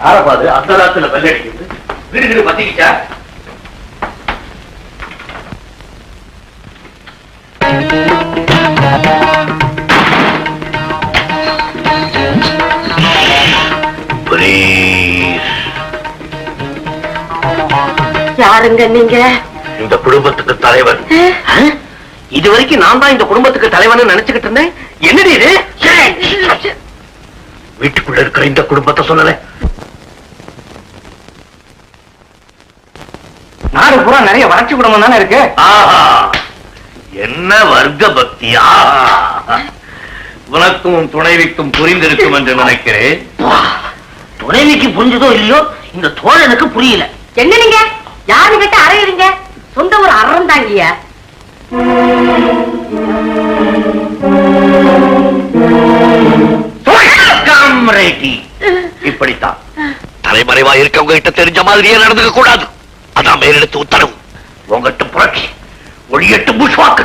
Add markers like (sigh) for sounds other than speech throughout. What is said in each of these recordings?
யாரப்பாது அந்த ராத்துல வெள்ள அடிக்கிறது வீடு வீடு பத்திக்கிச்சா யாருங்க நீங்க? இந்த குடும்பத்துக்கு தலைவன். இது வரைக்கும் நான் தான் இந்த குடும்பத்துக்கு தலைவன் நினைச்சுக்கிட்டு இருந்தேன். என்னடி இது? வீட்டுக்குள்ள இருக்கிற இந்த குடும்பத்தை சொல்லல. நாடு பூரா நிறைய வறட்சி குடும்பம் தானே இருக்கு? ஆஹா. என்ன வர்க்க பக்தியா? உனக்கும் உன் துணைவிக்கும் புரிந்திருக்கும் என்று நினைக்கிறேன். துணைவிக்கு புரிஞ்சதோ இல்லையோ இந்த தோழனுக்கு புரியல. என்ன நீங்க? யாரு கிட்ட அறையுறீங்க? சொந்த ஒரு அறம் தாங்கிய காம்ரேட்டி. இப்படித்தான். தலைமறைவா இருக்கவங்க கிட்ட தெரிஞ்ச மாதிரியே நடந்துக்க கூடாது. அதான் மேலெடுத்து உத்தரவு. உங்ககிட்ட புரட்சி ஒளியட்டு புஷ்வாக்கு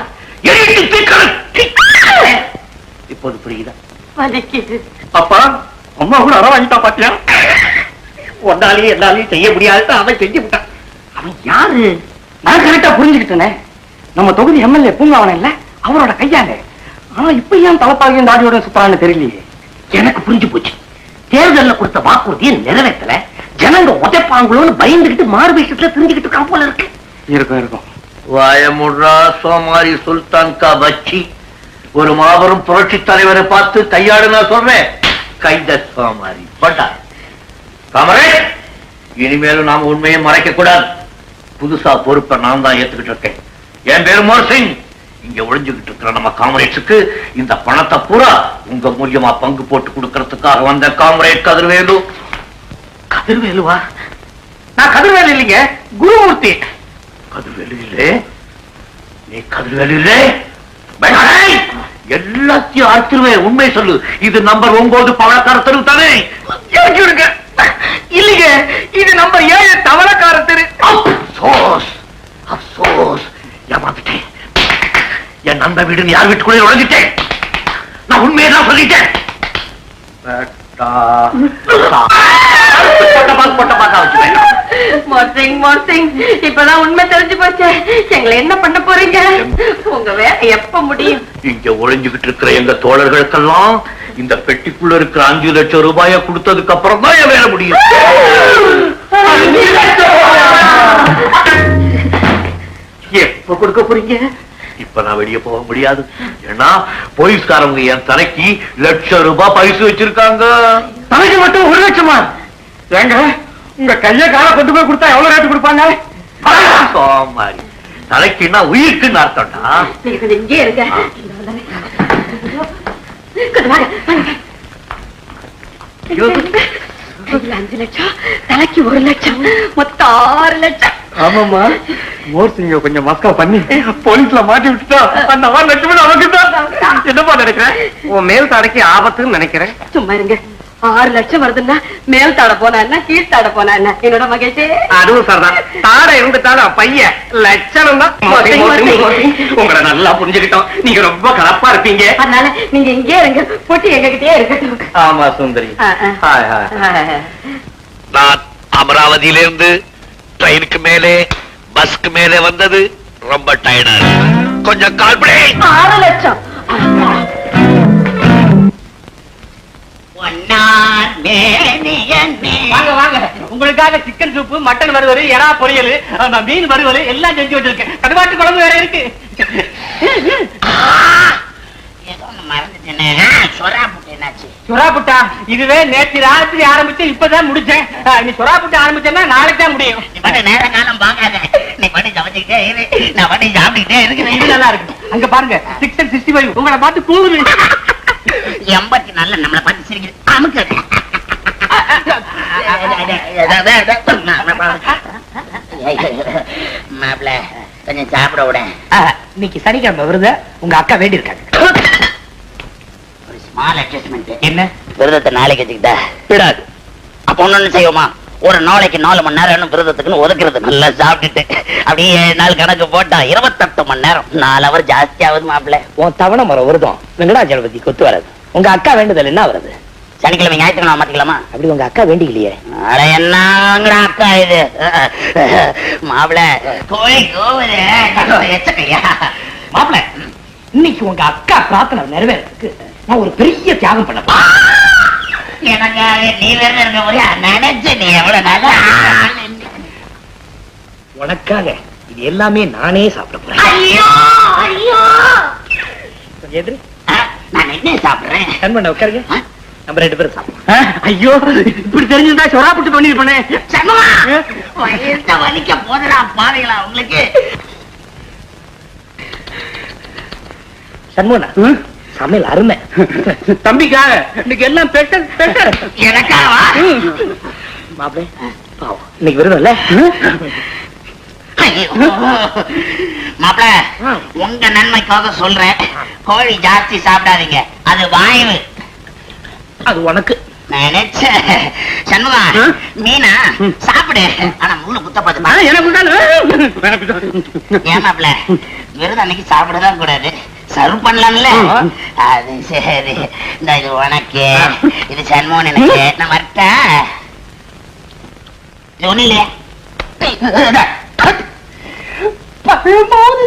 எரியட்டு தீக்கணும் இப்போது புரியுதா? அப்பா அம்மா கூட அற வாங்கிட்டா பாத்தியா? ஒன்னாலையும் எல்லாரையும் செய்ய முடியாது அவன் செஞ்சு விட்டான் அவன் யாரு? நான் கரெக்டா புரிஞ்சுக்கிட்டேனே. நம்ம தொகுதி எம்எல்ஏ பூங்காவன இல்ல? அவரோட கையால ஆனா இப்ப ஏன் தலைப்பாகையும் தாடியோட சுத்தறான்னு தெரியலையே? எனக்கு புரிஞ்சு போச்சு. தேர்தல்ல கொடுத்த வாக்குறுதியை நிறைவேற்றல. ஜனங்க உதைப்பாங்களோன்னு பயந்துகிட்டு மாறு வேஷத்துல தெரிஞ்சுக்கிட்டு இருக்கான் போல இருக்கு. இருக்கும் இருக்கும். வாயமுட்ரா சோமாரி சுல்தான் கா பச்சி. ஒரு மாபெரும் புரட்சி தலைவரை பார்த்து கையாடு நான் சொல்றேன். கைத சோமாரி பட்டா. காமரே இனிமேலும் நாம உண்மையை மறைக்க கூடாது புதுசா பொறுப்பை நான் தான் ஏத்துக்கிட்டு இருக்கேன். என் பேரு மோர்சிங் இங்க ஒழிஞ்சுக்கிட்டு இருக்கிற நம்ம காமரேட்ஸுக்கு இந்த பணத்தை பூரா உங்க மூலியமா பங்கு போட்டு கொடுக்கறதுக்காக வந்த காமரேட் கதிர்வேலு. கதிர்வேலுவா? நான் கதிர்வேலு இல்லைங்க குருமூர்த்தி. கதிர்வேலு இல்லே? நீ கதிர்வேலு இல்லே? எல்லாத்தையும் அறுத்துருவேன் உண்மை சொல்லு. இது நம்பர் ஒன்பது பவளக்கார தெரு தானே இல்லைங்க இது நம்ம ஏழு தவளக்கார தெரு அப்சோஸ் அப்சோஸ் ஏமாந்துட்டேன் வீடு யார் வீட்டுக்குள்ளே உழைஞ்சிட்டேன் நான் உண்மையை தான் சொல்லிட்டேன். பொட்ட பாக்கு, பொட்ட பாக்கா வச்சுவேன். மோர்சிங் மோர்சிங். இப்பதான் உண்மை தெரிஞ்சு போச்சு. எங்களை என்ன பண்ண போறீங்க? உங்க வேலை எப்ப முடியும்? இங்க ஒளிஞ்சுகிட்டு இருக்கிற எங்க தோழர்களுக்கெல்லாம் இந்த பெட்டிக்குள்ள இருக்கிற அஞ்சு லட்சம் ரூபாய கொடுத்ததுக்கு அப்புறம் தான் என் வேலை முடியும். (laughs) எப்ப கொடுக்க போறீங்க? இப்ப நான் வெளியே போக முடியாது. ஏன்னா போலீஸ்காரங்க என் தலைக்கு லட்சம் ரூபாய் பரிசு வச்சிருக்காங்க. தலைக்கு மட்டும் ஒரு லட்சமா? ஏங்க உங்க கைய கால கொண்டு போய் கொடுத்தா எவ்வளவு ரேட்டு கொடுப்பாங்க? சோமாரி. தலைக்குன்னா உயிருக்குன்னு அர்த்தம்டா. இங்கே வாங்க, அஞ்சு லட்சம் தலைக்கு ஒரு லட்சம் மொத்தம் ஆறு லட்சம். ஆமாமா மோர்சிங்க கொஞ்சம் மஸ்கா பண்ணி போலீஸ்ல மாட்டி விட்டுட்டா அந்த ஆறு லட்சம் நமக்கு தான் என்னப்பா நினைக்கிறேன் உன் மேல் தடைக்கு ஆபத்துன்னு நினைக்கிறேன். சும்மா இருங்க. ஆறு லட்சம் வருதுன்னா மேல் தாட போனா என்ன கீழ் தாட போனா என்ன? என்னோட மகேஷே. அதுவும் சரிதான். தாடை இருந்துட்டாலும் பையன் லட்சணம் தான். உங்களை நல்லா புரிஞ்சுக்கிட்டோம். நீங்க ரொம்ப கலப்பா இருப்பீங்க. அதனால நீங்க இங்கே இருங்க. பொட்டி எங்ககிட்டயே இருக்கட்டும். ஆமா சுந்தரி. நான் அமராவதியிலிருந்து ட்ரெயினுக்கு மேலே பஸ்க்கு மேலே வந்தது ரொம்ப டயர்டா இருக்கு. கொஞ்சம் கால் ஆறு லட்சம். வாங்க வாங்க. உங்களுக்காக சிக்கன் சூப்பு மட்டன் வறுவல் எறா பொரியல் மீன் வறுவல் எல்லாம் செஞ்சு வச்சிருக்கேன். கடுவாட்டு குழம்பு வேற இருக்கு. ஏதோ ஒண்ணு மறந்துட்டேனே. சொரா புட்டு என்னாச்சு? சுறா புட்டா? இதுவே நேற்று ராத்திரி ஆரம்பிச்சு இப்பதான் முடிச்சேன். நீ சுறா புட்டு ஆரம்பிச்சேன்னா நாளைக்கு தான் முடியும். நேர காலம் பார்க்காத. நீ பாட்டு சமைச்சுக்கிட்டே இரு. நான் பாட்டு சாப்பிட்டுக்கிட்டே நல்லா இருக்கு. அங்க பாருங்க சிக்ஸ் சிக்ஸ்டி ஃபைவ் உங்களை பார்த்து தூங்குது எண்பத்தி நாலுல நம்மளை பார்த்து சிரிக்குது அமுக்குது மாப்பிள்ள கொஞ்சம் சாப்பிட விட. இன்னைக்கு சனிக்கிழமை வருத உங்க அக்கா வேண்டி இருக்காங்க ஒரு ஸ்மால் அட்ஜஸ்ட்மெண்ட் என்ன? விரதத்தை நாளைக்கு வச்சுக்கிட்டா. விடாது. அப்ப ஒண்ணு செய்வோமா? ஒரு நாளைக்கு நாலு மணி நேரம் விரதத்துக்குன்னு ஒதுக்குறது. நல்லா சாப்பிட்டுட்டு அப்படியே ஏழு நாள் கணக்கு போட்டா இருபத்தெட்டு மணி நேரம். நாலு அவர் ஜாஸ்தி ஆகுது மாப்பிள்ள. உன் தவணை முறை வருதம். வெங்கடாச்சலபதி கொத்து வராது. உங்க அக்கா வேண்டுதல் என்ன வருது? சனிக்கிழமை ஞாயிற்றுக்கிழமை மாத்திக்கலாமா அப்படி உங்க அக்கா வேண்டிக்கலையே. அட என்னங்கிற அக்கா இது? மாப்பிள கோழி கோவுது. எச்சக்கையா மாப்பிள இன்னைக்கு உங்க அக்கா பிரார்த்தனை நிறைவேறதுக்கு நான் ஒரு பெரிய தியாகம் பண்ண போறேன். எனக்காக நீ வேற இருக்க முடியா? நினைச்ச நீ எவ்வளவு நல்லா உனக்காக இது எல்லாமே நானே சாப்பிட போறேன். ஐயோ ஐயோ! நான் என்ன சாப்பிடுறேன்? கண் பண்ண உட்காருங்க? நம்ம ரெண்டு பேரும் சாப்பிடுவோம். ஐயோ இப்படி தெரிஞ்சிருந்தா சொராப்பட்டு பண்ணிருப்பேனே. வயித்த வலிக்க போதுடா பாருங்களா உங்களுக்கு. சண்முகனா? சமையல் அருமை. தம்பிக்காக இன்னைக்கு எல்லாம் ஸ்பெஷல் ஸ்பெஷல் எனக்காவா? மாப்பிள பாவம். இன்னைக்கு விருதம் இல்ல ஐயோ. மாப்பிள உங்க நன்மைக்காக சொல்றேன். கோழி ஜாஸ்தி சாப்பிடாதீங்க. அது வாய்வு. அது உனக்கு. நினைச்ச சண்முகா? மீனா சாப்பிடு. ஆனா முள்ளு குத்த பார்த்து எனக்கு ஏன் மாப்பிள விருது அன்னைக்கு சாப்பிடதான் கூடாது. சர்வ் பண்ணலாம்ல. அது சரி. இந்த இது உனக்கு. இது சண்முகன் எனக்கு. நான் வரட்டேன் இது ஒண்ணு இல்லையா?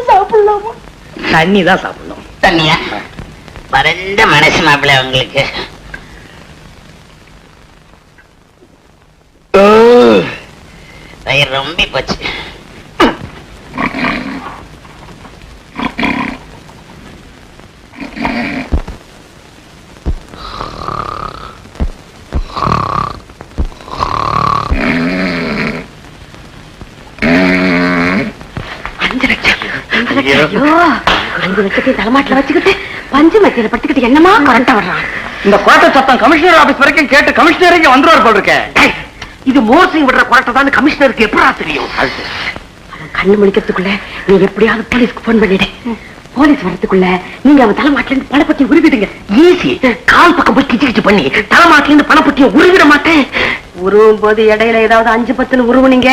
சாப்பிடலாமா? தண்ணி தான் சாப்பிடணும். தண்ணியா? பரந்த மனசு மாப்பிள உங்களுக்கு வயிறு ரொம்ப போச்சு அஞ்சு லட்சம் அஞ்சு லட்சம் ஐயோ அஞ்சு லட்சத்தையும் தலைமாட்டில வச்சுக்கிட்டு பஞ்சு மத்தியில படுத்துக்கிட்டு என்னமா கரண்டா வர்றான் இந்த கோட்டை சத்தம் கமிஷனர் ஆபீஸ் வரைக்கும் கேட்டு கமிஷனர் இங்க வந்துருவார் போல் இருக்கேன் இது மோசிங் விடுற குரட்டை தான் கமிஷனருக்கு எப்படா தெரியும்? அவன் கண்ணு முழிக்கிறதுக்குள்ள நீ எப்படியாவது போலீஸ்க்கு போன் பண்ணிடு. போலீஸ் வரதுக்குள்ள நீங்க அவன் தலைமாட்டில இருந்து பணப்பட்டி உருவிடுங்க. ஈஸி கால் பக்கம் போய் கிச்சு கிச்சு பண்ணி தலைமாட்டில இருந்து பணப்பட்டியை உருவிட மாட்டேன். உருவும் போது இடையில ஏதாவது அஞ்சு பத்துன்னு உருவுனீங்க?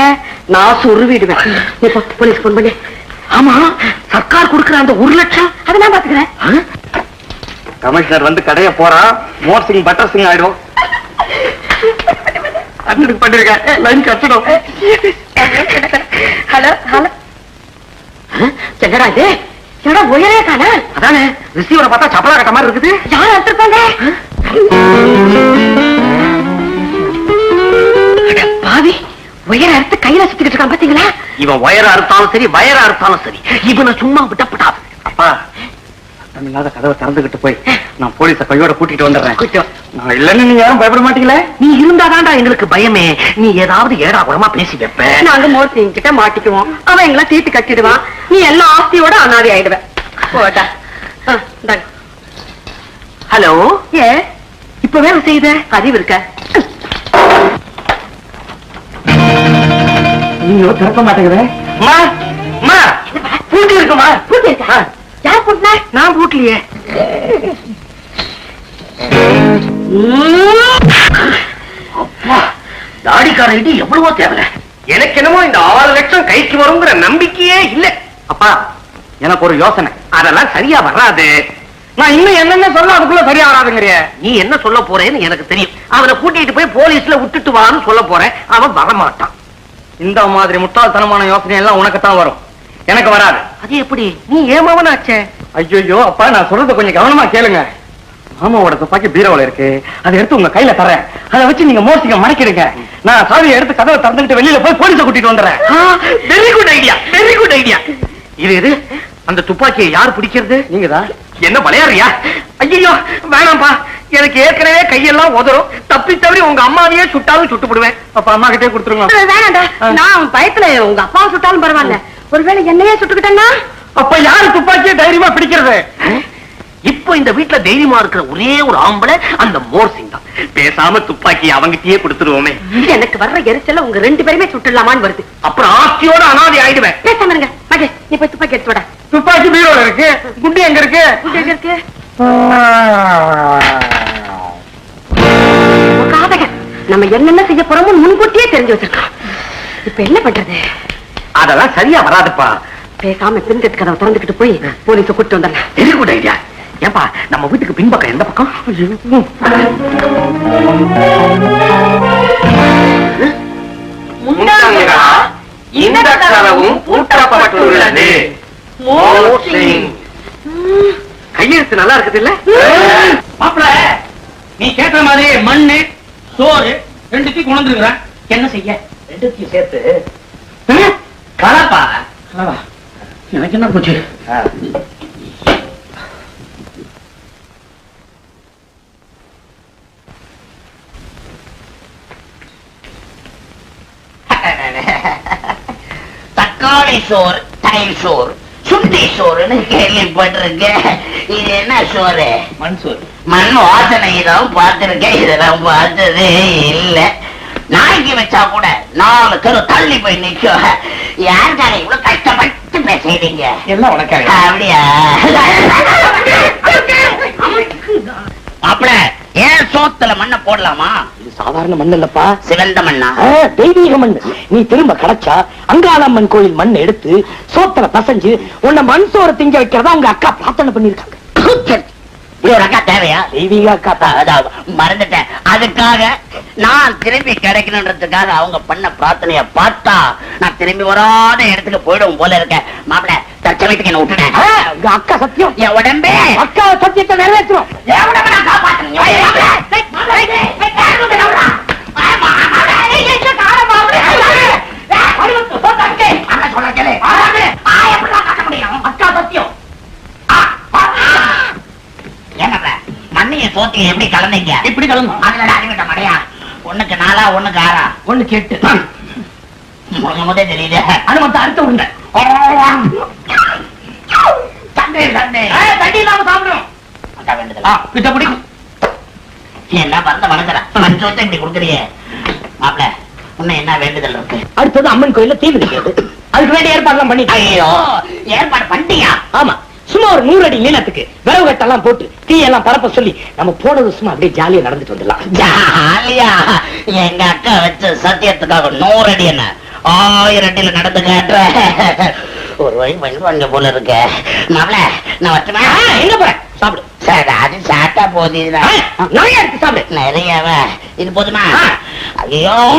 நான் உருவிடுவேன் போலீஸ் போன் பண்ணி. ஆமா சர்க்கார் கொடுக்கிற அந்த ஒரு லட்சம் அதை நான் பாத்துக்கிறேன் கமிஷனர் வந்து கடைய போறான் மோர் சிங் பட்டர் சிங் ஆயிடும். அண்ணனுக்கு பண்ணிருக்கேன். லைன் கட்டணும். Hello hello. என்னடா இது? என்னடா உயரே காண? அதானே ரிசீவரை பார்த்தா சப்பலா கட்ட மாதிரி இருக்குது. யார் எடுத்துருப்பாங்க அட பாவி. உயர அறுத்து கையில சுத்திக்கிட்டு இருக்கான் பாத்தீங்களா? இவன் வயர அறுத்தாலும் சரி வயர அறுத்தாலும் சரி. இவனை சும்மா விட்டப்படாது அப்பா இல்லாத கதவை திறந்துகிட்டு போய் நான் போலீஸ கையோட கூட்டிட்டு வந்துடுறேன். கொஞ்சம் நான் இல்லைன்னு நீங்க யாரும் பயப்பட மாட்டீங்களே? நீ இருந்தாதான்டா எங்களுக்கு பயமே. நீ ஏதாவது ஏடா குடமா பேசி வைப்ப. நாங்க மோர்சிங் கிட்ட மாட்டிக்குவோம். அவன் எங்களை தீட்டு கட்டிடுவான். நீ எல்லா ஆஸ்தியோட அனாதை ஆயிடுவ போடா. ஆ, இந்தாங்க. ஹலோ? ஏ? இப்ப வேலை செய்த அறிவு இருக்க? நீங்க திறக்க மாட்டேங்குதே. பூட்டி இருக்குமா பூட்டி இருக்கா? யார் பூட்டினா? நான் பூட்டலையே. அப்பா, தாடிக்கார இடி எவ்வளவோ தேவை. எனக்கு என்னமோ இந்த ஆறு லட்சம் கைக்கு வருங்கிற நம்பிக்கையே இல்ல. அப்பா எனக்கு ஒரு யோசனை. அதெல்லாம் சரியா வராது. நான் இன்னும் என்னென்ன சொல்ல அதுக்குள்ள சரியா வராதுங்கிறிய நீ என்ன சொல்ல போறேன்னு எனக்கு தெரியும். அவனை கூட்டிட்டு போய் போலீஸ்ல விட்டுட்டு வான்னு சொல்ல போறேன். அவன் வரமாட்டான். இந்த மாதிரி முட்டாள்தனமான யோசனை எல்லாம் உனக்கு தான் வரும். எனக்கு வராது. அது எப்படி? நீ ஏமாவனாச்சே? ஐயோ அப்பா நான் சொல்றத கொஞ்சம் கவனமா கேளுங்க. மாமாவோட துப்பாக்கி பீரோல இருக்கு. அதை எடுத்து உங்க கையில தரேன் அதை வச்சு நீங்க மோசிக்க மடக்கிடுங்க. நான் சாவியை எடுத்து கதவை திறந்துட்டு வெளியில போய் போலீஸ கூட்டிட்டு வந்துடுறேன். Very good idea very good idea இது இது அந்த துப்பாக்கியை யார் பிடிக்கிறது? நீங்க தான் என்ன விளையாடுறியா ஐயோ வேணாம்பா எனக்கு ஏற்கனவே கையெல்லாம் உதறும். தப்பி தவறி உங்க அம்மாவையே சுட்டாலும் சுட்டு விடுவேன் அப்ப அம்மா கிட்டே கொடுத்துருங்க வேணாண்டா நான் பயத்துல உங்க அப்பாவை சுட்டாலும் பரவாயில்ல. ஒருவேளை என்னையே சுட்டுக்கிட்டேன்னா? அப்ப யாரு துப்பாக்கியை தைரியமா பிடிக்கிறது? இப்போ இந்த வீட்டுல தைரியமா இருக்கிற ஒரே ஒரு ஆம்பளை அந்த மோர் சிங் தான். பேசாம துப்பாக்கி அவங்கிட்டயே கொடுத்துருவோமே. எனக்கு வர்ற எரிச்சல உங்க ரெண்டு பேருமே சுட்டுலாமான்னு வருது. அப்புறம் ஆஸ்தியோட அனாதை ஆயிடுவேன். பேசாம இருங்க. மகேஷ் நீ போய் துப்பாக்கி எடுத்து விட. துப்பாக்கி பீரோல இருக்கு. குண்டு எங்க இருக்கு? எங்க இருக்கு? நம்ம என்னென்ன செய்ய போறோமோ முன்கூட்டியே தெரிஞ்சு வச்சிருக்கோம் இப்ப என்ன பண்றது? அதெல்லாம் சரியா வராதுப்பா. பேசாம பிரிஞ்சது கதவை திறந்துக்கிட்டு போய் போலீஸ கூட்டு வந்துடலாம் வெரி குட் ஐடியா ஏப்பா நம்ம வீட்டுக்கு பின்பக்கம் எந்த பக்கம்? இந்த கதவும் பூட்டப்பட்டுள்ளது. கையெழுத்து நல்லா இருக்குது இல்ல மாப்பிள நீ கேட்ட மாதிரி மண்ணு சோறு ரெண்டுத்தையும் கொண்டு என்ன செய்ய? ரெண்டுத்தையும் சேர்த்து. கலப்பா. எனக்கு என்ன போச்சு? தக்காளி சோறு தயிர் சோறு. சுண்டி சோறுன்னு கேள்விப்பட்டிருக்கேன். இது என்ன சோறு? மண் சோறு. மண் வாசனை தான் பார்த்திருக்கேன். இதெல்லாம் பார்த்ததே இல்ல. நாய்க்கு வச்சா கூட நாலு தெரு தள்ளி போய் நிக்கும் யாருக்காக இவ்வளவு கஷ்டப்பட்டு பேசுறீங்க எல்லாம் உனக்காக? அப்படியா? மாப்பிள ஏன் சோத்துல மண்ணை போடலாமா? இது சாதாரண மண் இல்லப்பா சிவந்த மண்ணா? தெய்வீக மண். நீ திரும்ப கிடைச்சா அங்காளம்மன் கோயில் மண் எடுத்து சோத்துல பசஞ்சு உன்னை மண் சோறு திங்க வைக்கிறதா உங்க அக்கா பிரார்த்தனை பண்ணிருக்காங்க இப்படி ஒரு அக்கா தேவையா? தெய்வீக அக்கா தான். அதான் மறந்துட்டேன். அதுக்காக நான் திரும்பி கிடைக்கணுன்றதுக்காக அவங்க பண்ண பிரார்த்தனைய பார்த்தா நான் திரும்பி வராத இடத்துக்கு போயிடும் போல இருக்கேன் மாப்பிள தற்சமயத்துக்கு என்ன விட்டுட்டேன். அக்கா சத்தியம். என் உடம்பே. அக்கா சத்தியத்தை நிறைவேற்றும் என் உடம்பை நான் காப்பாத்தணும். ஏய், மாப்பிள, ஏய், மாப்பிள, ஏய், ஏய், ஏய், யாரும் வந்து நவுறா. ஏய், மா- மாப்பிள, ஏய், ஏய், ஏய், காலை மாப்பிள, ஏய், மாப்பிள. ஏய், அடிவத்து, போ, தங்கை. மாப்பிள, சொல்ல கேளு. ஆறாது. ஆ, எப்படிடா காட்ட முடியும்? அக்கா சத்தியம். ஆ, ஆ, ஆ. ஏன் மாப்பிள, சோத்தையும் எப்படி கலந்தீங்க? இப்படி கலந்து அதுல அறிவிட்ட மடையா? ஒண்ணுக்கு நாலா ஒண்ணுக்கு ஆறா? ஒண்ணு கேட்டு. முத முத தெரியுது அது மொத்தம் அறுத்த சண்டை சண்டை ஏய், தண்ணி இல்லாம சாப்பிடும் கிட்ட பிடிக்கும் என்ன பறந்த மனசுல மஞ்சத்தை இப்படி கொடுக்குறியே? மாப்பிள உன்னை என்ன வேண்டுதல் இருக்கு? அடுத்தது அம்மன் கோயில்ல தீ மிதிக்கிறது அதுக்கு வேண்டிய ஏற்பாடுலாம் பண்ணி ஐயோ ஏற்பாடு பண்ணியா ஆமா. ஒரு நூறு அடி நீளத்துக்கு விறகு கட்டெல்லாம் போட்டு தீயெல்லாம் பரப்ப சொல்லி நம்ம போனது சும்மா அப்படியே ஜாலியா நடந்துட்டு வந்துடலாம். ஜாலியா. எங்க அக்கா வச்ச சத்தியத்துக்காக நூறு அடி என்ன? ஆயிரம் அடியில நடந்து காட்டுற. ஒரு வழி பண்ணுவாங்க போல இருக்க. மாப்பிள நான் வச்சுமா எங்க போற? சாப்பிடு. சரி அது சாப்பிட்டா போதும் நிறைய எடுத்து சாப்பிடு. நிறையவா? இது போதுமா. ஐயோ.